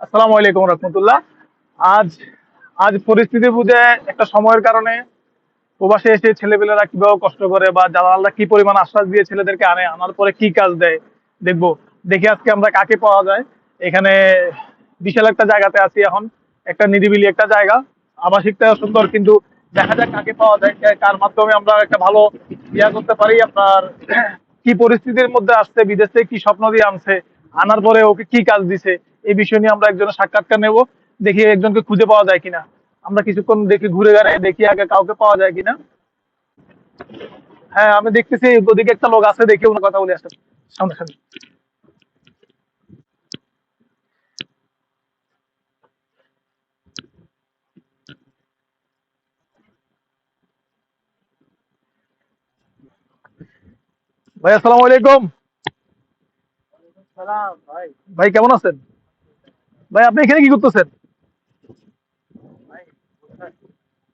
আসসালামু আলাইকুম রহমতুল্লাহ। আজ আজ পরিস্থিতি বুঝে একটা সময়ের কারণে প্রবাসে এসে ছেলেপেলেরা কীভাবে কষ্ট করে বা জালালরা কি পরিমাণ আশ্বাস দিয়ে ছেলেদেরকে আনে, আনার পরে কি কাজ দেয় দেখি আজকে আমরা কাকে পাওয়া যায়। এখানে বিশাল একটা জায়গাতে আছি এখন, একটা নিরিবিলি একটা জায়গা। আবাসিকটা সুন্দর, কিন্তু দেখা যাক কাকে পাওয়া যায় কার মাধ্যমে আমরা একটা ভালো ইয়া করতে পারি। আপনার কি পরিস্থিতির মধ্যে আসছে, বিদেশে কি স্বপ্ন দিয়ে আনছে আনার পরে ওকে কি কাজ দিছে, এই বিষয় নিয়ে আমরা একজনের সাক্ষাৎকার নেব, দেখি একজনকে খুঁজে পাওয়া যায় কিনা। আমরা কিছুক্ষণ দেখি ঘুরে বেড়াই দেখি আগে কাউকে পাওয়া যায় কিনা। হ্যাঁ আমি দেখতেছি, ওদিকে একটা লোক আছে, দেখি ওনার কথা বলে আসেন সামনে সামনে। ভাই, আসসালামু আলাইকুম। ভাই। ভাই কেমন আছেন? ভাই আপনি এখানে কি করতেছেন?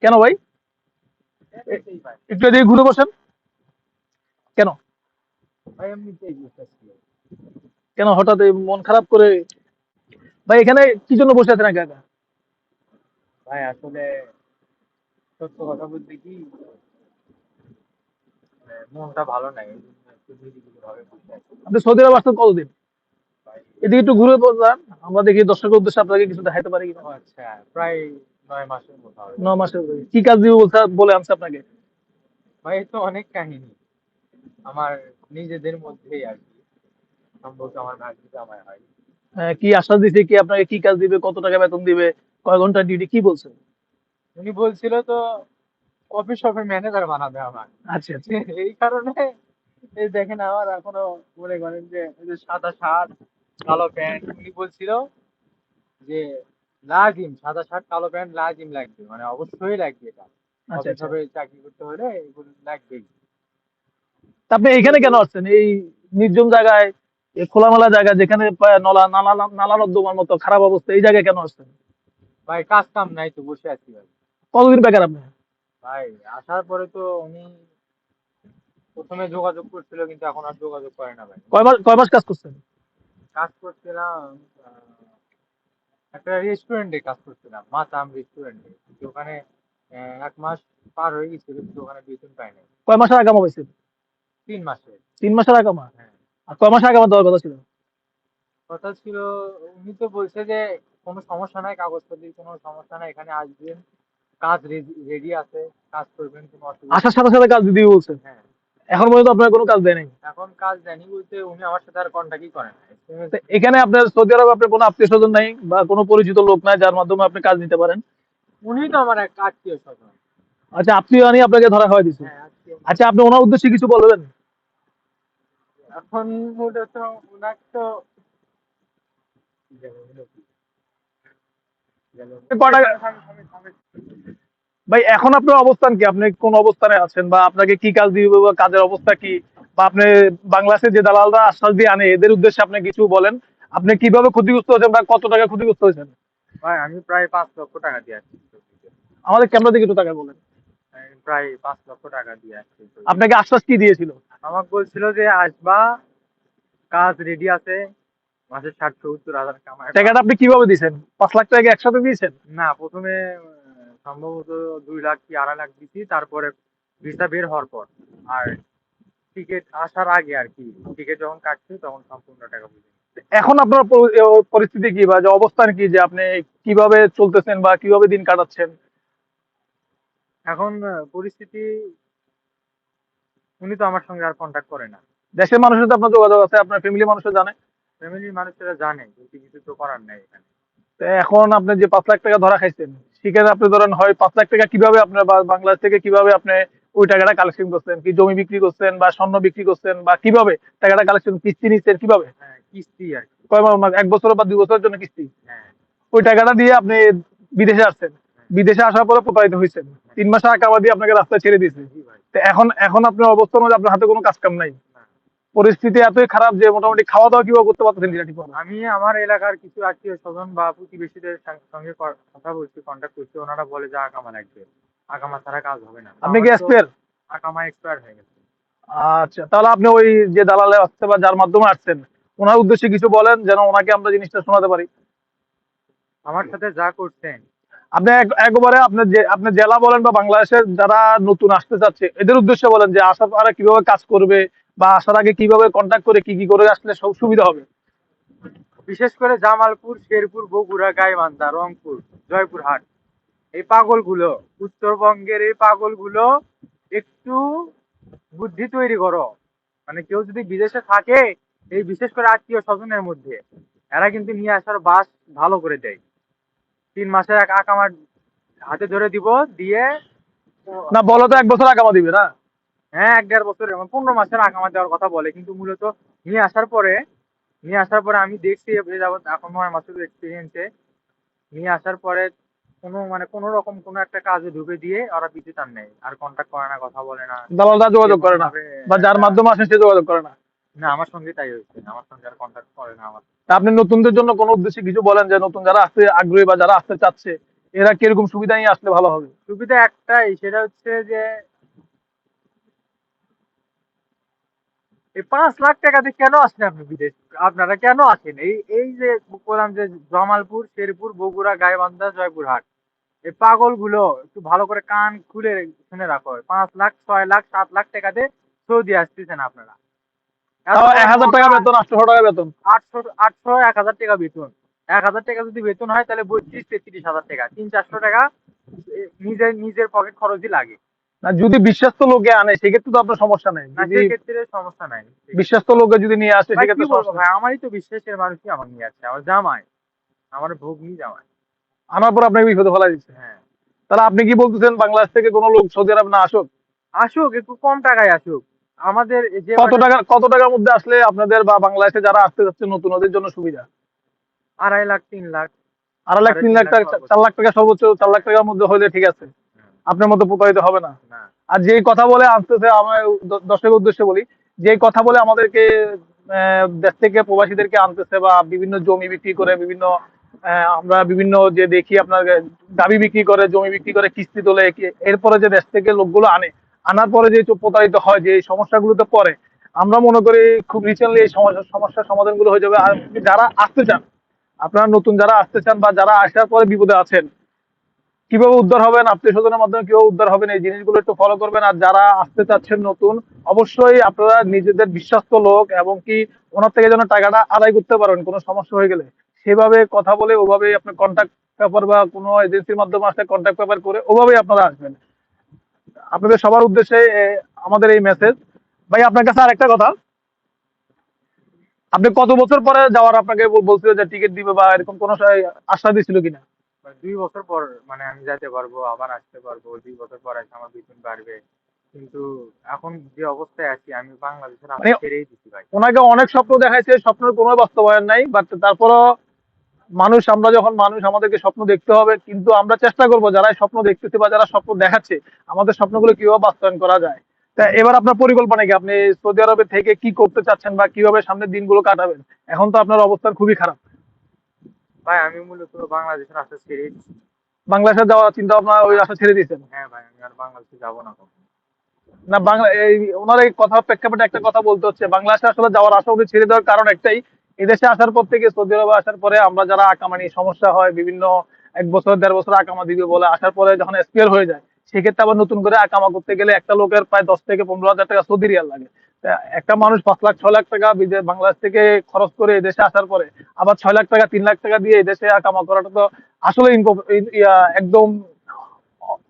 কেন ভাই? একটু এদিকে ঘুরে বসেন। কেন? কেন হঠাৎ মন খারাপ করে? ভাই এখানে কি জন্য বসে আছেন একা ভাই আসলে সত্য কথা বলতে কি মানে মনটা ভালো নাই আপনি সৌদি আরব আসছেন কতদিন? এদিকে একটু ঘুরে যান আমরা দেখি দর্শকের উদ্দেশ্যে আপনাকে কিছু দেখাইতে পারি কিনা। আচ্ছা প্রায় নয় মাসের মতো হবে। ন মাসের কি কাজ দিব বলছে বলে আনছে আপনাকে? ভাই তো অনেক কাহিনী। আমার নিজেদের মধ্যেই আর কি। সম্ভবত আমার ভাগ্যিতে আমার হয়। কি আশ্বাস দিছে কি আপনাকে কি কাজ দিবে কত টাকা বেতন দিবে কয় ঘণ্টা ডিউটি কি বলছে? উনি বলছিল তো কফি শপের ম্যানেজার বানাবে আমার। আচ্ছা আচ্ছা। এই কারণে এই দেখেন আমার এখনও মনে করেন যে সাদা শার্ট কালো প্যান্ট। উনি বলছিল যে লাজিম সাদা শার্ট কালো প্যান্ট লাজিম লাগবে। মানে অবশ্যই লাগবে এটা। আচ্ছা আচ্ছা। চাকরি করতে হলে এগুলো লাগবেই। আপনি এখানে কেন আসছেন? এই নির্জন জায়গায় এই খোলামেলা জায়গা যেখানে নালা নালা নর্দমার মতো খারাপ অবস্থা এই জায়গায় কেন আসছেন? ভাই কাজ কাম নাই তো বসে আছি ভাই। কতদিন বেকার আপনি? ভাই আসার পরে তো উনি প্রথমে যোগাযোগ করছিল কিন্তু এখন আর যোগাযোগ করে না ভাই। কয় মাস কয় মাস কাজ করছেন? কাজ করছিলাম একটা রেস্টুরেন্টে কাজ করছিলাম মাতাম রেস্টুরেন্টে কিন্তু ওখানে এক মাস পার হয়ে গেছিল কিন্তু ওখানে বেতন পাই নাই। কয় মাসের আগামা পাইছেন তিন মাসে তিন মাসের আগামা হ্যাঁ। আর কয় মাসের আগামা দেওয়ার কথা ছিল? কথা ছিল উনি তো বলছে যে কোনো সমস্যা নাই কাগজপত্রের কোনো সমস্যা নাই এখানে আসবেন কাজ রেডি আছে কাজ করবেন কোনো অসুবিধা আসার সাথে সাথে কাজ দিদি বলছে? হ্যাঁ। এখন পর্যন্ত আপনার কোনো কাজ দেয় নাই? এখন কাজ দেয়নি বলতে উনি আমার সাথে আর কন্ট্যাক্টই করেন? এখানে আপনার সৌদি আরবে আপনার কোনো আত্মীয় স্বজন নাই বা কোনো পরিচিত লোক নাই যার মাধ্যমে আপনি কাজ নিতে পারেন? উনি তো আমার এক আত্মীয় স্বজন। আচ্ছা আত্মীয় আনি আপনাকে ধরা হয় দিচ্ছে হ্যাঁ আচ্ছা আপনি ওনার উদ্দেশ্যে কিছু বলবেন? এখন ওটা তো ওনার তো ক টাকা- ভাই এখন আপনার অবস্থান কি? আপনি কোন অবস্থানে আছেন বা আপনাকে কি কাজ দিবে বা কাজের অবস্থা কি? বা আপনি বাংলাদেশের যে দালালরা আশ্বাস দিয়ে আনে এদের উদ্দেশ্যে আপনি কিছু বলেন। আপনি কীভাবে ক্ষতিগ্রস্ত হয়েছেন বা কত টাকা ক্ষতিগ্রস্ত হয়েছেন? ভাই আমি প্রায় পাঁচ লক্ষ টাকা দিয়ে আসছি আমাদের ক্যামেরা দিকে একটু টাকা বলেন। প্রায় পাঁচ লক্ষ টাকা দিয়ে আসছি আপনাকে আশ্বাস কি দিয়েছিল? আমাকে বলছিল যে আসবা কাজ রেডি আছে মাসে ষাট সত্তর হাজার কামাই টাকাটা আপনি কীভাবে দিয়েছেন? পাঁচ লাখ টাকা একসাথে দিয়েছেন? না প্রথমে সম্ভবত দুই লাখ কি আড়াই লাখ দিছি তারপরে ভিসা বের হওয়ার পর। আর টিকিট আসার আগে আর কি টিকিট যখন কাটছে তখন সম্পূর্ণ টাকা বুঝে এখন আপনার পরিস্থিতি কি বা যে অবস্থান কি যে আপনি কীভাবে চলতেছেন বা কীভাবে দিন কাটাচ্ছেন? এখন পরিস্থিতি উনি তো আমার সঙ্গে আর কন্ট্যাক্ট করে না। দেশের মানুষের সাথে আপনার যোগাযোগ আছে আপনার ফ্যামিলি মানুষও জানে? ফ্যামিলির মানুষেরা জানে কিন্তু কিছু তো করার নেই এখানে। তো এখন আপনি যে পাঁচ লাখ টাকা ধরা খাইছেন সেখানে আপনি ধরেন হয় পাঁচ লাখ টাকা কীভাবে আপনার বাংলাদেশ থেকে কীভাবে আপনি ওই টাকাটা কালেকশন করছেন? কি জমি বিক্রি করছেন বা স্বর্ণ বিক্রি করছেন বা কীভাবে টাকাটা কালেকশন কিস্তি নিচ্ছেন কীভাবে? হ্যাঁ কিস্তি আর কয় মাস এক বছর বা দুই বছরের জন্য কিস্তি? হ্যাঁ। ওই টাকাটা দিয়ে আপনি বিদেশে আসছেন। বিদেশে আসার পরে প্রতারিত হয়েছেন। তিন মাসে দিয়ে আপনাকে রাস্তায় ছেড়ে দিয়েছে। এখন এখন আপনার অবস্থা হচ্ছে আপনার হাতে কোনো কাজ কাম নাই। পরিস্থিতি এতই খারাপ যে মোটামুটি খাওয়া দাওয়া কীভাবে করতে পারতেছেন কিনা ঠিক আমি আমার এলাকার কিছু আত্মীয় স্বজন বা প্রতিবেশীদের সঙ্গে কথা বলছি কন্ট্যাক্ট করছি। ওনারা বলে যে আকামা লাগবে। আকামা ছাড়া কাজ হবে না। আপনি কি এক্সপায়ার আকামা এক্সপায়ার হয়ে গেছে। আচ্ছা তাহলে আপনি ওই যে দালালে আসছে বা যার মাধ্যমে আসছেন ওনার উদ্দেশ্যে কিছু বলেন যেন ওনাকে আমরা জিনিসটা শোনাতে পারি। আমার সাথে যা করছেন। আপনি একবারে আপনার যে আপনি জেলা বলেন বা বাংলাদেশের যারা নতুন আসতে চাচ্ছে এদের উদ্দেশ্যে বলেন যে আসার পরে কীভাবে কাজ করবে বা আসার আগে কীভাবে কন্ট্যাক্ট করে কি কি করে আসলে সব সুবিধা হবে? বিশেষ করে জামালপুর শেরপুর বগুড়া গাইবান্ধা রংপুর জয়পুরহাট। এই পাগলগুলো উত্তরবঙ্গের এই পাগলগুলো একটু বুদ্ধি তৈরি করো। মানে কেউ যদি বিদেশে থাকে এই বিশেষ করে আত্মীয় স্বজনের মধ্যে এরা কিন্তু নিয়ে আসার বাস ভালো করে দেয়। তিন মাসের এক আকামার হাতে ধরে দিব দিয়ে না বলো তো এক বছর আগামা দিবে না? হ্যাঁ এক দেড় বছর এবং পনেরো মাসের আকামা দেওয়ার কথা বলে কিন্তু মূলত নিয়ে আসার পরে নিয়ে আসার পরে আমি দেখছি যাবৎ এখন নয় মাসের এক্সপিরিয়েন্সে নিয়ে আসার পরে কোনো মানে কোনো রকম কোনো একটা কাজে ঢুকে দিয়ে ওরা পিছু টান নেই আর কন্ট্যাক্ট করে না কথা বলে না। দালালরা যোগাযোগ করে না বা যার মাধ্যমে আসে সে যোগাযোগ করে না। না আমার সঙ্গে তাই হয়েছে আমার সঙ্গে আর কন্ট্যাক্ট করে না আমার। আপনি নতুনদের জন্য কোনো উদ্দেশ্যে কিছু বলেন যে নতুন যারা আসতে আগ্রহী বা যারা আসতে চাচ্ছে এরা কীরকম সুবিধা নিয়ে আসলে ভালো হবে? সুবিধা একটাই সেটা হচ্ছে যে এই পাঁচ লাখ টাকা দিয়ে কেন আসেন আপনি বিদেশ? আপনারা কেন আসেন? এই এই যে বললাম যে জামালপুর শেরপুর বগুড়া গাইবান্ধা জয়পুরহাট এই পাগলগুলো একটু ভালো করে কান খুলে শুনে রাখো। পাঁচ লাখ ছয় লাখ সাত লাখ টাকাতে সৌদি আসতেছেন আপনারা। এক হাজার টাকা বেতন আটশো টাকা বেতন। আটশো আটশো এক হাজার টাকা বেতন। এক হাজার টাকা যদি বেতন হয় তাহলে বত্রিশ তেত্রিশ হাজার টাকা। তিন চারশো টাকা নিজের নিজের পকেট খরচই লাগে। না যদি বিশ্বস্ত লোকে আনে সেক্ষেত্রে তো আপনার সমস্যা নেই। সেক্ষেত্রে সমস্যা নাই। বিশ্বস্ত লোকে যদি নিয়ে আসে সেক্ষেত্রে ভাই? আমারই তো বিশ্বাসের মানুষই আমার নিয়ে আসছে আমার জামাই আমার ভগ্নি জামাই। আনার পর আপনাকে বিপদে ফেলা দিচ্ছে। হ্যাঁ। তাহলে আপনি কি বলতেছেন বাংলাদেশ থেকে কোনো লোক সৌদি আরব না আসুক? আসুক একটু কম টাকায় আসুক। আমাদের যে কত মানে টাকা কত টাকার মধ্যে আসলে আপনাদের বা বাংলাদেশে যারা আসতে যাচ্ছে নতুন ওদের জন্য সুবিধা? আড়াই লাখ তিন লাখ। আড়াই লাখ তিন লাখ টাকা চার লাখ টাকা সর্বোচ্চ চার লাখ টাকার মধ্যে হলে ঠিক আছে। আপনার মতো প্রতারিত হবে না। আর যেই কথা বলে আনতেছে আমার দর্শকের উদ্দেশ্যে বলি যেই কথা বলে আমাদেরকে দেশ থেকে প্রবাসীদেরকে আনতেছে বা বিভিন্ন জমি বিক্রি করে বিভিন্ন আমরা বিভিন্ন যে দেখি আপনার দাবি বিক্রি করে জমি বিক্রি করে কিস্তি তোলে এরপরে যে দেশ থেকে লোকগুলো আনে আনার পরে যে প্রতারিত হয় যে এই সমস্যাগুলোতে পড়ে আমরা মনে করি খুব রিসেন্টলি এই সমস্যা সমস্যার সমাধানগুলো হয়ে যাবে। আর যারা আসতে চান আপনারা নতুন যারা আসতে চান বা যারা আসার পরে বিপদে আছেন কীভাবে উদ্ধার হবেন? আত্মীয় স্বজনের মাধ্যমে কীভাবে উদ্ধার হবেন? এই জিনিসগুলো একটু ফলো করবেন। আর যারা আসতে চাচ্ছেন নতুন, অবশ্যই আপনারা নিজেদের বিশ্বস্ত লোক এবং কি ওনার থেকে যেন টাকাটা আদায় করতে পারেন, কোনো সমস্যা হয়ে গেলে। সেভাবে কথা বলে ওভাবে আপনি কন্ট্যাক্ট পেপার বা কোনো এজেন্সির মাধ্যমে আসলে কন্ট্যাক্ট পেপার করে ওভাবেই আপনারা আসবেন। আপনাদের সবার উদ্দেশ্যে আমাদের এই মেসেজ ভাই, আপনার কাছে আরেকটা কথা। আপনি কত বছর পরে যাওয়ার আপনাকে বল- বলছিল যে টিকিট দিবে বা এরকম কোনো আশ্বাস দিছিল কিনা? দুই বছর পর মানে আমি যেতে পারব আবার আসতে পারব দুই বছর পর এসে আমার বেতন বাড়বে। কিন্তু এখন যে অবস্থায় আছি আমি বাংলাদেশের আশা মানে- ছেড়েই দিচ্ছি ভাই। ওনাকে অনেক স্বপ্ন দেখাইছে স্বপ্নের কোনো বাস্তবায়ন নাই বাট তারপরও মানুষ আমরা যখন মানুষ আমাদেরকে স্বপ্ন দেখতে হবে কিন্তু আমরা চেষ্টা করব যারা স্বপ্ন দেখতেছে বা যারা স্বপ্ন দেখাচ্ছে আমাদের স্বপ্নগুলো কীভাবে বাস্তবায়ন করা যায়। তা এবার আপনার পরিকল্পনা কি? আপনি সৌদি আরবে থেকে কি করতে চাচ্ছেন বা কীভাবে সামনের দিনগুলো কাটাবেন? এখন তো আপনার অবস্থান খুবই খারাপ। ভাই আমি মূলত বাংলাদেশের আশা ছেড়েই দিচ্ছি। বাংলাদেশে যাওয়ার চিন্তা ভাবনা ওই আশা ছেড়ে দিয়েছেন? হ্যাঁ ভাই আমি আর বাংলাদেশে যাব না কখনো। না বাংলা এই ওনার এই কথা প্রেক্ষাপটে একটা কথা বলতে হচ্ছে বাংলাদেশে আসলে যাওয়ার আশা উনি ছেড়ে দেওয়ার কারণ একটাই এদেশে আসার পর থেকে সৌদি আরবে আসার পরে আমরা যারা আকামানি সমস্যা হয় বিভিন্ন এক বছর দেড় বছর আকামা দিবে বলে আসার পরে যখন এক্সপিয়ার হয়ে যায় সেক্ষেত্রে আবার নতুন করে আকামা করতে গেলে একটা লোকের প্রায় দশ থেকে পনেরো হাজার টাকা সৌদি রিয়াল লাগে। একটা মানুষ পাঁচ লাখ, ছয় লাখ টাকা বাংলাদেশ থেকে খরচ করে এদেশে আসার পরে আবার ছয় লাখ টাকা, তিন লাখ টাকা দিয়ে এদেশে কামা করাটা তো আসলে একদম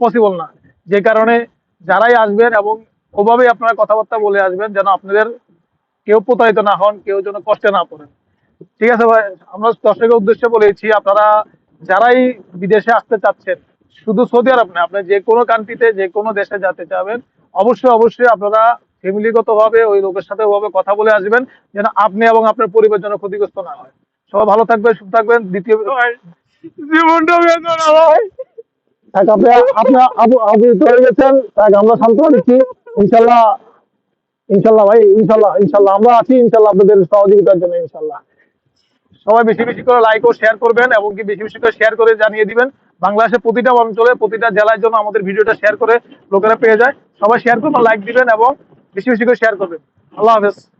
পসিবল না। যে কারণে যারাই আসবেন এবং ওভাবেই আপনারা কথাবার্তা বলে আসবেন যেন আপনাদের কেউ প্রতারিত না হন, কেউ যেন কষ্টে না পড়েন। ঠিক আছে ভাই, আমরা দর্শকের উদ্দেশ্যে বলেছি, আপনারা যারাই বিদেশে আসতে চাচ্ছেন, শুধু সৌদি আরব না, আপনি যে কোনো কান্ট্রিতে যে কোনো দেশে যেতে চাবেন অবশ্যই অবশ্যই আপনারা ফ্যামিলিগত ভাবে ওই লোকের সাথে ওভাবে কথা বলে আসবেন যেন আপনি এবং আপনার পরিবার যেন ক্ষতিগ্রস্ত না হয়। সবাই ভালো থাকবেন সুস্থ থাকবেন। দ্বিতীয় জীবনটা বেদনা ভাই। থাক আপনি আপনি আবু আবু হয়ে গেছেন থাক আমরা সান্ত্বনা দিচ্ছি। ইনশাল্লাহ ইনশাল্লাহ ভাই ইনশাল্লাহ ইনশাল্লাহ আমরা আছি ইনশাল্লাহ আপনাদের সহযোগিতার জন্য ইনশাল্লাহ। সবাই বেশি বেশি করে লাইক ও শেয়ার করবেন এবং কি বেশি বেশি করে শেয়ার করে জানিয়ে দিবেন। বাংলাদেশের প্রতিটা অঞ্চলে প্রতিটা জেলার জন্য আমাদের ভিডিওটা শেয়ার করে লোকেরা পেয়ে যায়। সবাই শেয়ার করবেন লাইক দিবেন এবং বেশি বেশি করে শেয়ার করবেন। আল্লাহ হাফেজ।